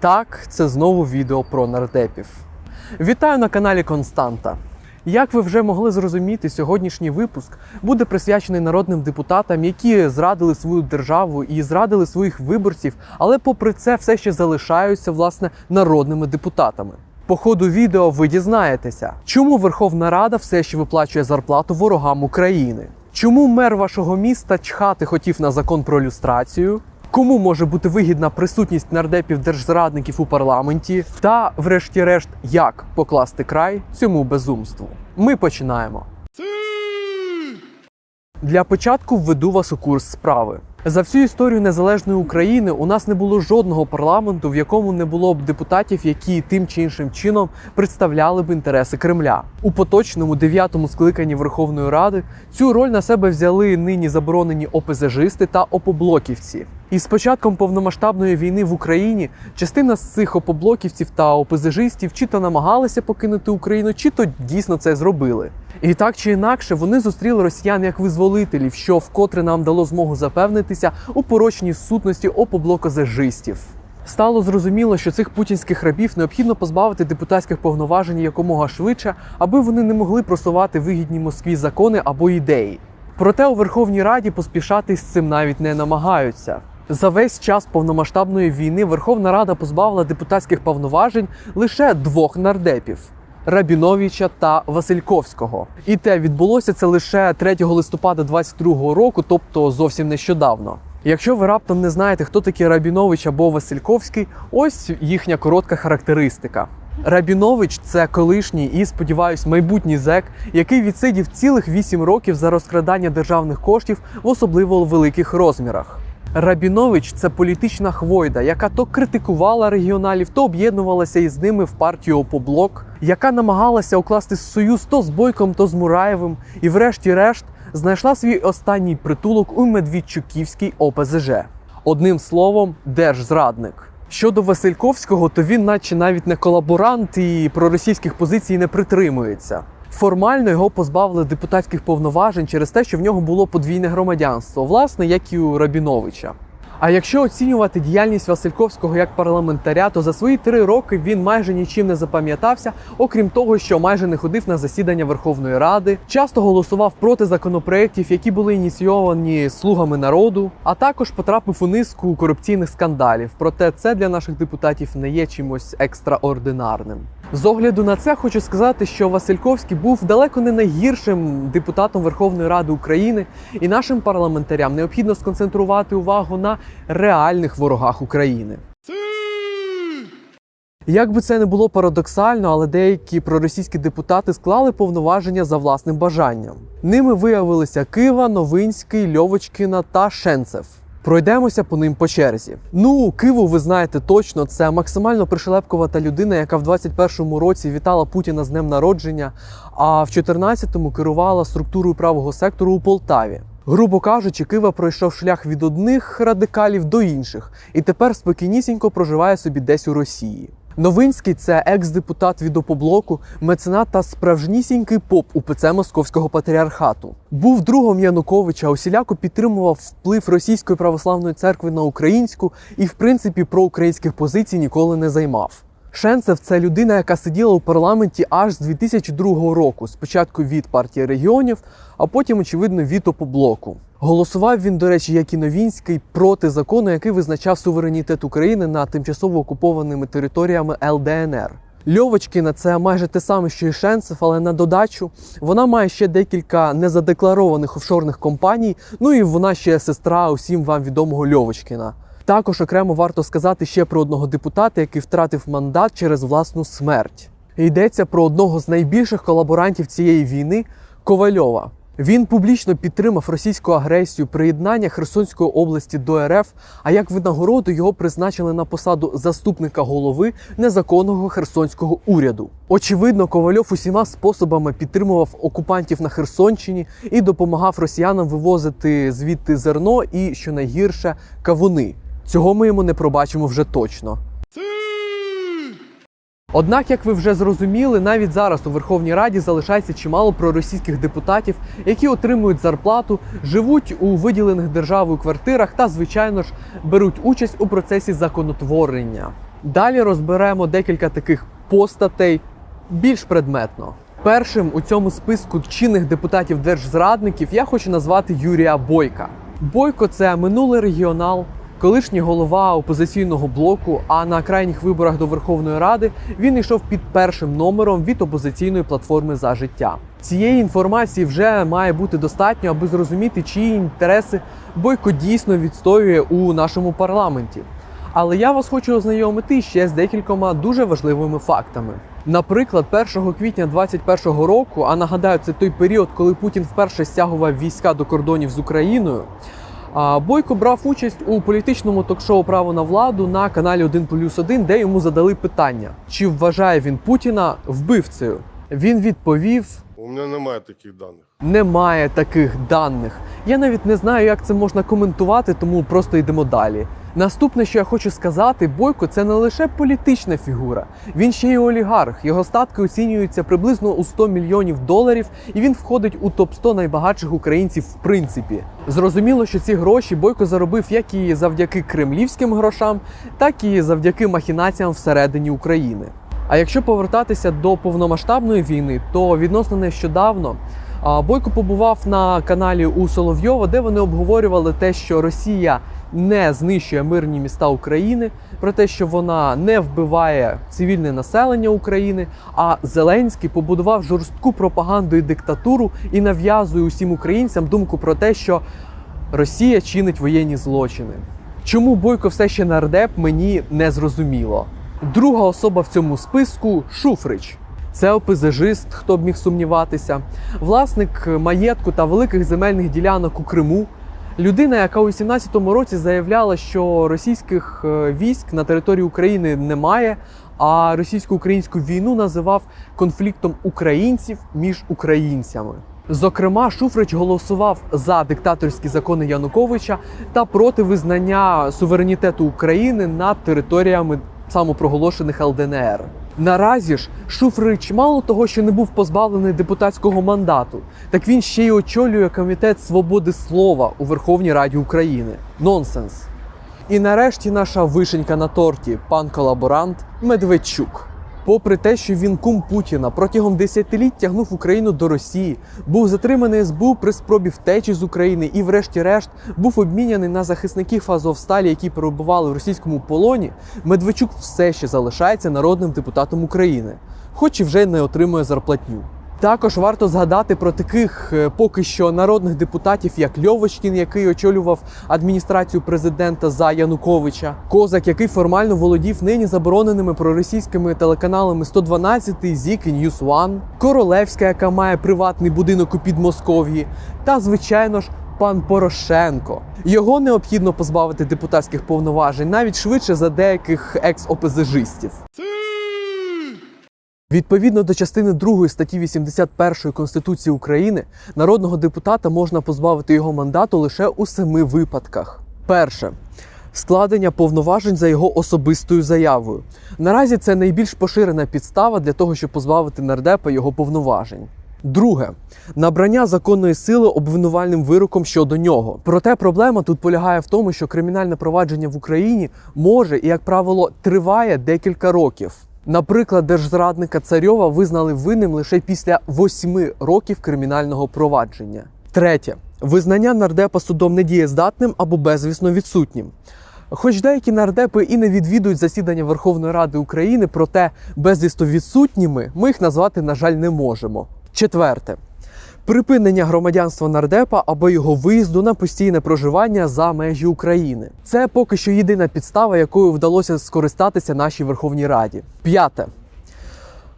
Так, це знову відео про нардепів. Вітаю на каналі Константа. Як ви вже могли зрозуміти, сьогоднішній випуск буде присвячений народним депутатам, які зрадили свою державу і зрадили своїх виборців, але попри це все ще залишаються власне народними депутатами. По ходу відео ви дізнаєтеся, чому Верховна Рада все ще виплачує зарплату ворогам України, чому мер вашого міста чхати хотів на закон про люстрацію, Кому може бути вигідна присутність нардепів держзрадників у парламенті? Та, врешті-решт, як покласти край цьому безумству? Ми починаємо. Для початку введу вас у курс справи. За всю історію незалежної України у нас не було жодного парламенту, в якому не було б депутатів, які тим чи іншим чином представляли б інтереси Кремля. У поточному дев'ятому скликанні Верховної Ради цю роль на себе взяли нині заборонені ОПЗЖисти та опоблоківці. І з початком повномасштабної війни в Україні частина з цих опоблоківців та ОПЗЖистів чи то намагалися покинути Україну, чи то дійсно це зробили. І так чи інакше вони зустріли росіян як визволителів, що вкотре нам дало змогу запевнитися у порочній сутності опоблокозажистів. Стало зрозуміло, що цих путінських рабів необхідно позбавити депутатських повноважень якомога швидше, аби вони не могли просувати вигідні Москві закони або ідеї. Проте у Верховній Раді поспішати з цим навіть не намагаються. За весь час повномасштабної війни Верховна Рада позбавила депутатських повноважень лише двох нардепів. Рабіновича та Васильковського, і те відбулося це лише 3 листопада 22 року, тобто зовсім нещодавно. Якщо ви раптом не знаєте, хто такі Рабінович або Васильковський, ось їхня коротка характеристика. Рабінович це колишній і, сподіваюсь, майбутній зек, який відсидів цілих 8 років за розкрадання державних коштів в особливо великих розмірах. Рабінович це політична хвойда, яка то критикувала регіоналів, то об'єднувалася із ними в партію Опоблок, яка намагалася укласти союз то з Бойком, то з Мураєвим, і, врешті-решт, знайшла свій останній притулок у Медведчуківській ОПЗЖ. Одним словом, держзрадник. Щодо Васильковського, то він, наче навіть не колаборант і проросійських позицій не притримується. Формально його позбавили депутатських повноважень через те, що в нього було подвійне громадянство, власне, як і у Рабіновича. А якщо оцінювати діяльність Васильковського як парламентаря, то за свої три роки він майже нічим не запам'ятався, окрім того, що майже не ходив на засідання Верховної Ради, часто голосував проти законопроєктів, які були ініційовані слугами народу, а також потрапив у низку корупційних скандалів. Проте це для наших депутатів не є чимось екстраординарним. З огляду на це хочу сказати, що Васильковський був далеко не найгіршим депутатом Верховної Ради України, і нашим парламентарям необхідно сконцентрувати увагу на реальних ворогах України. Як би це не було парадоксально, але деякі проросійські депутати склали повноваження за власним бажанням. Ними виявилися Кива, Новинський, Льовочкіна та Шенцев. Пройдемося по ним по черзі. Ну, Киву, ви знаєте точно, це максимально пришелепкувата людина, яка в 21-му році вітала Путіна з днем народження, а в 14-му керувала структурою правого сектору у Полтаві. Грубо кажучи, Кива пройшов шлях від одних радикалів до інших, і тепер спокійнісінько проживає собі десь у Росії. Новинський це екс-депутат від опоблоку, меценат та справжнісінький поп УПЦ Московського патріархату. Був другом Януковича, усіляко підтримував вплив російської православної церкви на українську і, в принципі, проукраїнських позицій ніколи не займав. Шенцев це людина, яка сиділа у парламенті аж з 2002 року, спочатку від партії регіонів, а потім, очевидно, від опоблоку. Голосував він, до речі, як і Новінський, проти закону, який визначав суверенітет України над тимчасово окупованими територіями ЛДНР. Льовочкіна це майже те саме, що і Шенцев, але на додачу вона має ще декілька незадекларованих офшорних компаній. Ну і вона ще сестра усім вам відомого Льовочкіна. Також окремо варто сказати ще про одного депутата, який втратив мандат через власну смерть. Йдеться про одного з найбільших колаборантів цієї війни Ковальова. Він публічно підтримав російську агресію, приєднання Херсонської області до РФ. А як винагороду його призначили на посаду заступника голови незаконного херсонського уряду. Очевидно, Ковальов усіма способами підтримував окупантів на Херсонщині і допомагав росіянам вивозити звідти зерно і, що найгірше, кавуни. Цього ми йому не пробачимо вже точно. Однак, як ви вже зрозуміли, навіть зараз у Верховній Раді залишається чимало проросійських депутатів, які отримують зарплату, живуть у виділених державою квартирах та, звичайно ж, беруть участь у процесі законотворення. Далі розберемо декілька таких постатей більш предметно. Першим у цьому списку чинних депутатів держзрадників я хочу назвати Юрія Бойка. Бойко це минулий регіонал, колишній голова опозиційного блоку. А на крайніх виборах до Верховної Ради він йшов під першим номером від опозиційної платформи за життя. Цієї інформації вже має бути достатньо, аби зрозуміти, чиї інтереси Бойко дійсно відстоює у нашому парламенті. Але я вас хочу ознайомити ще з декількома дуже важливими фактами. Наприклад, 1 квітня 2021 року, а нагадаю, це той період, коли Путін вперше стягував війська до кордонів з Україною. Бойко брав участь у політичному ток-шоу Право на владу на каналі 1 плюс 1, де йому задали питання, чи вважає він Путіна вбивцею. Він відповів: У мене немає таких даних. немає таких даних. Я навіть не знаю, як це можна коментувати, тому просто йдемо далі. Наступне, що я хочу сказати, Бойко це не лише політична фігура, він ще й олігарх. Його статки оцінюються приблизно у 100 мільйонів доларів, і він входить у топ 100 найбагатших українців в принципі. Зрозуміло, що ці гроші Бойко заробив як і завдяки кремлівським грошам, так і завдяки махінаціям всередині України. А якщо повертатися до повномасштабної війни, то відносно нещодавно Бойко побував на каналі у Соловйова, де вони обговорювали те, що Росія не знищує мирні міста України, про те, що вона не вбиває цивільне населення України. А Зеленський побудував жорстку пропаганду і диктатуру і нав'язує усім українцям думку про те, що Росія чинить воєнні злочини. Чому Бойко все ще нардеп, мені не зрозуміло. Друга особа в цьому списку Шуфрич. Це ОПЗЖист, хто б міг сумніватися, власник маєтку та великих земельних ділянок у Криму. Людина, яка у 17-му році заявляла, що російських е, військ на території України немає, а російсько-українську війну називав конфліктом українців між українцями. Зокрема, Шуфрич голосував за диктаторські закони Януковича та проти визнання суверенітету України над територіями самопроголошених ЛДНР. Наразі ж Шуфрич мало того, що не був позбавлений депутатського мандату, так він ще й очолює комітет свободи слова у Верховній Раді України. Нонсенс. І нарешті наша вишенька на торті, пан колаборант Медведчук. Попри те, що він кум Путіна протягом десятиліть тягнув Україну до Росії, був затриманий СБУ при спробі втечі з України і, врешті-решт, був обміняний на захисників Азовсталі, які перебували в російському полоні. Медведчук все ще залишається народним депутатом України, хоч і вже не отримує зарплатню. Також варто згадати про таких е, поки що народних депутатів, як Льовочкін, який очолював адміністрацію президента за Януковича, Козак, який формально володів нині забороненими проросійськими телеканалами 112, ЗІК і News One, Королевська, яка має приватний будинок у Підмосков'ї, та звичайно ж. Пан Порошенко його необхідно позбавити депутатських повноважень навіть швидше за деяких екс-опезежистів. Відповідно до частини 2 статті 81 Конституції України, народного депутата можна позбавити його мандату лише у семи випадках. Перше складення повноважень за його особистою заявою. Наразі це найбільш поширена підстава для того, щоб позбавити нардепа його повноважень. Друге набрання законної сили обвинувальним вироком щодо нього. Проте проблема тут полягає в тому, що кримінальне провадження в Україні може і, як правило, триває декілька років. Наприклад, держзрадника Царьова визнали винним лише після восьми років кримінального провадження. Третє визнання нардепа судом недієздатним або безвісно відсутнім. Хоч деякі нардепи і не відвідують засідання Верховної Ради України, проте безвісно відсутніми ми їх назвати, на жаль, не можемо. Четверте. Припинення громадянства нардепа або його виїзду на постійне проживання за межі України. Це поки що єдина підстава, якою вдалося скористатися нашій Верховній Раді. П'яте.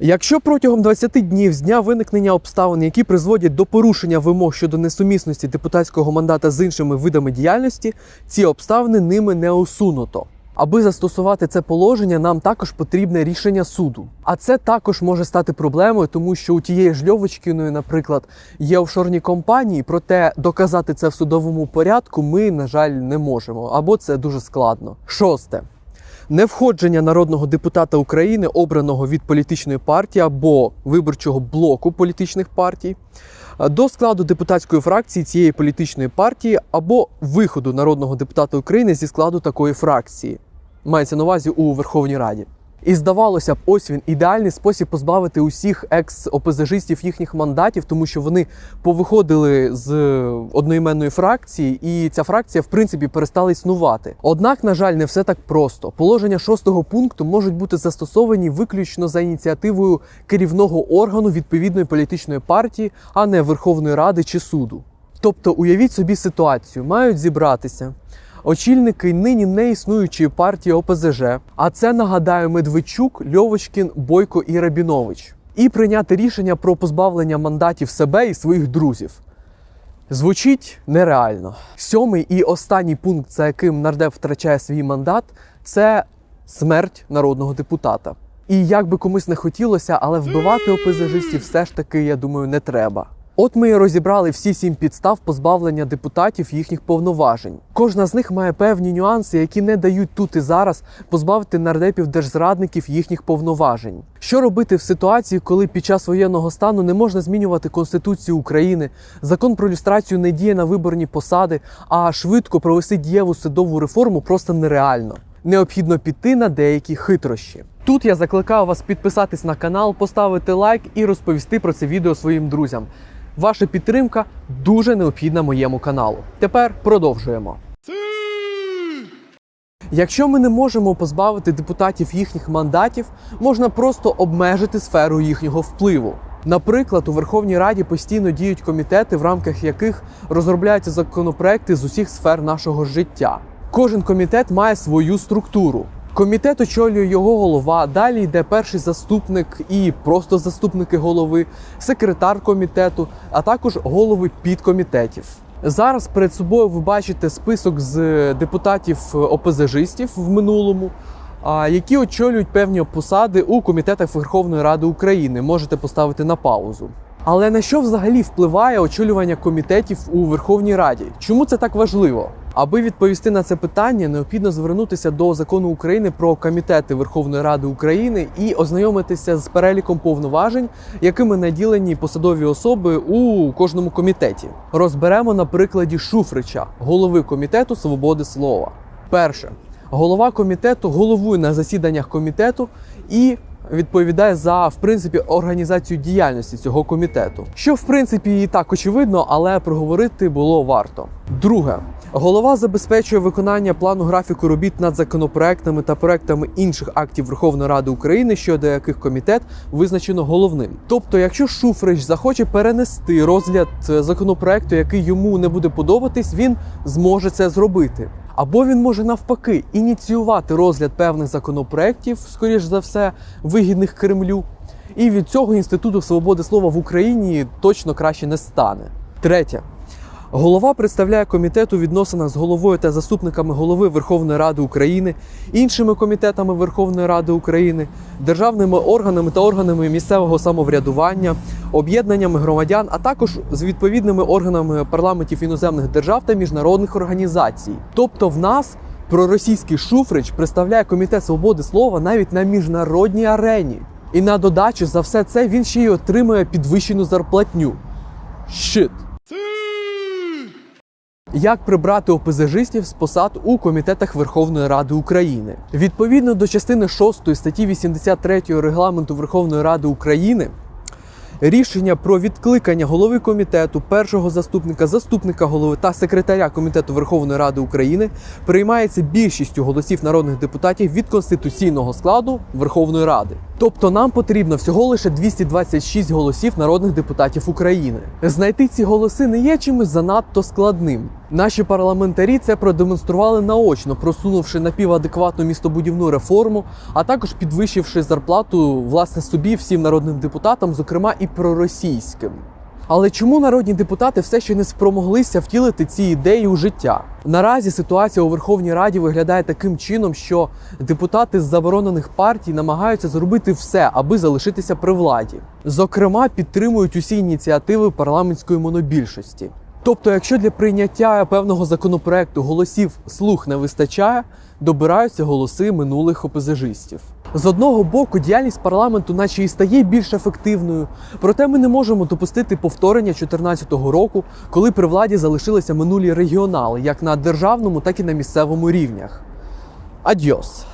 Якщо протягом 20 днів з дня виникнення обставин, які призводять до порушення вимог щодо несумісності депутатського мандата з іншими видами діяльності, ці обставини ними не усунуто. Аби застосувати це положення, нам також потрібне рішення суду. А це також може стати проблемою, тому що у тієї ж Льовочкіної, наприклад, є офшорні компанії, проте доказати це в судовому порядку ми, на жаль, не можемо. Або це дуже складно. Шосте. Невходження народного депутата України, обраного від політичної партії або виборчого блоку політичних партій, до складу депутатської фракції цієї політичної партії або виходу народного депутата України зі складу такої фракції. Мається на увазі у Верховній Раді. І здавалося б, ось він ідеальний спосіб позбавити усіх екс-опозажистів їхніх мандатів, тому що вони повиходили з одноіменної фракції, і ця фракція, в принципі, перестала існувати. Однак, на жаль, не все так просто. Положення шостого пункту можуть бути застосовані виключно за ініціативою керівного органу відповідної політичної партії, а не Верховної Ради чи суду. Тобто, уявіть собі ситуацію, мають зібратися очільники нині не існуючої партії ОПЗЖ, а це нагадаю Медведчук, Льовочкін, Бойко і Рабінович, і прийняти рішення про позбавлення мандатів себе і своїх друзів. Звучить нереально. Сьомий і останній пункт, за яким нардеп втрачає свій мандат, це смерть народного депутата. І як би комусь не хотілося, але вбивати ОПЗЖистів все ж таки, я думаю, не треба. От ми і розібрали всі сім підстав позбавлення депутатів їхніх повноважень. Кожна з них має певні нюанси, які не дають тут і зараз позбавити нардепів держзрадників їхніх повноважень. Що робити в ситуації, коли під час воєнного стану не можна змінювати Конституцію України, закон про люстрацію не діє на виборні посади, а швидко провести дієву судову реформу просто нереально. Необхідно піти на деякі хитрощі. Тут я закликаю вас підписатись на канал, поставити лайк і розповісти про це відео своїм друзям. Ваша підтримка дуже необхідна моєму каналу. Тепер продовжуємо. Якщо ми не можемо позбавити депутатів їхніх мандатів, можна просто обмежити сферу їхнього впливу. Наприклад, у Верховній Раді постійно діють комітети, в рамках яких розробляються законопроекти з усіх сфер нашого життя. Кожен комітет має свою структуру. Комітет очолює його голова. Далі йде перший заступник і просто заступники голови, секретар комітету, а також голови підкомітетів. Зараз перед собою ви бачите список з депутатів опозажистів в минулому, які очолюють певні посади у комітетах Верховної Ради України. Можете поставити на паузу. Але на що взагалі впливає очолювання комітетів у Верховній Раді? Чому це так важливо? Аби відповісти на це питання, необхідно звернутися до закону України про комітети Верховної Ради України і ознайомитися з переліком повноважень, якими наділені посадові особи у кожному комітеті. Розберемо на прикладі Шуфрича, голови комітету свободи слова. Перше, голова комітету головує на засіданнях комітету і відповідає за в принципі організацію діяльності цього комітету, що в принципі і так очевидно, але проговорити було варто. Друге. Голова забезпечує виконання плану графіку робіт над законопроектами та проектами інших актів Верховної Ради України, щодо яких комітет визначено головним. Тобто, якщо Шуфрич захоче перенести розгляд е, законопроекту, який йому не буде подобатись, він зможе це зробити. Або він може навпаки ініціювати розгляд певних законопроєктів, скоріш за все, вигідних Кремлю. І від цього інституту свободи слова в Україні точно краще не стане. Третє. Голова представляє комітет у відносинах з головою та заступниками голови Верховної Ради України, іншими комітетами Верховної Ради України, державними органами та органами місцевого самоврядування, об'єднаннями громадян, а також з відповідними органами парламентів іноземних держав та міжнародних організацій. Тобто, в нас проросійський Шуфрич представляє комітет свободи слова навіть на міжнародній арені. І на додачу за все це він ще й отримує підвищену зарплатню. Щит. Як прибрати опозажистів з посад у комітетах Верховної Ради України? Відповідно до частини 6 статті 83 регламенту Верховної Ради України, рішення про відкликання голови комітету, першого заступника, заступника голови та секретаря комітету Верховної Ради України приймається більшістю голосів народних депутатів від конституційного складу Верховної Ради. Тобто нам потрібно всього лише 226 голосів народних депутатів України. Знайти ці голоси не є чимось занадто складним. Наші парламентарі це продемонстрували наочно, просунувши напівадекватну містобудівну реформу, а також підвищивши зарплату власне собі всім народним депутатам, зокрема і проросійським. Але чому народні депутати все ще не спромоглися втілити ці ідеї у життя? Наразі ситуація у Верховній Раді виглядає таким чином, що депутати з заборонених партій намагаються зробити все, аби залишитися при владі. Зокрема, підтримують усі ініціативи парламентської монобільшості. Тобто, якщо для прийняття певного законопроекту голосів слух не вистачає, добираються голоси минулих опозажистів. З одного боку, діяльність парламенту, наче і стає більш ефективною, проте ми не можемо допустити повторення 2014 року, коли при владі залишилися минулі регіонали, як на державному, так і на місцевому рівнях. Адьос.